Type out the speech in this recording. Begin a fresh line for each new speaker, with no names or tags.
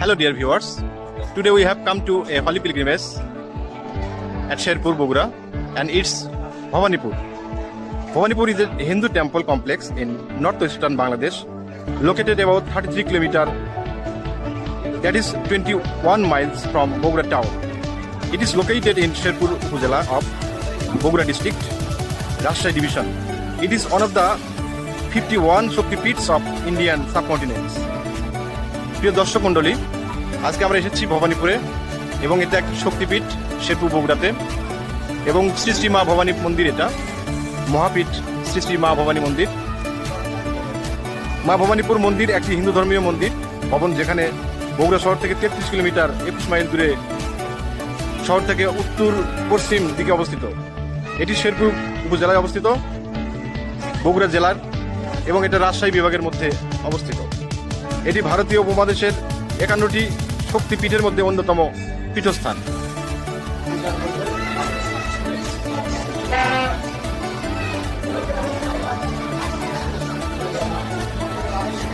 Hello, dear viewers. Today we have come to a holy pilgrimage at Sherpur, Bogura, and it's Bhavanipur. Bhavanipur is a Hindu temple complex in northwestern Bangladesh, located about 33 km, that is 21 miles from Bogura town. It is located in Sherpur Upazila of Bogura district, Rajshahi division. It is one of the 51 Shakti of Indian subcontinent. প্রিয় দর্শক মণ্ডলী, আজকে আমরা এসেছি ভবানীপুরে এবং এটা একটি শক্তিপীঠ শেরপুর বগুড়াতে এবং শ্রী শ্রী মা ভবানী মন্দির এটা, মহাপীঠ শ্রী শ্রী মা ভবানী মন্দির। মা ভবানীপুর মন্দির একটি হিন্দু ধর্মীয় মন্দির, ভবন যেখানে বগুড়া শহর থেকে তেত্রিশ কিলোমিটার একুশ মাইল দূরে শহর থেকে উত্তর পশ্চিম দিকে অবস্থিত। এটি শেরপুর উপজেলায় অবস্থিত, বগুড়া জেলার এবং এটা রাজশাহী বিভাগের মধ্যে অবস্থিত। এটি ভারতীয় উপমহাদেশের একান্নটি শক্তিপীঠের মধ্যে অন্যতম পীঠস্থান।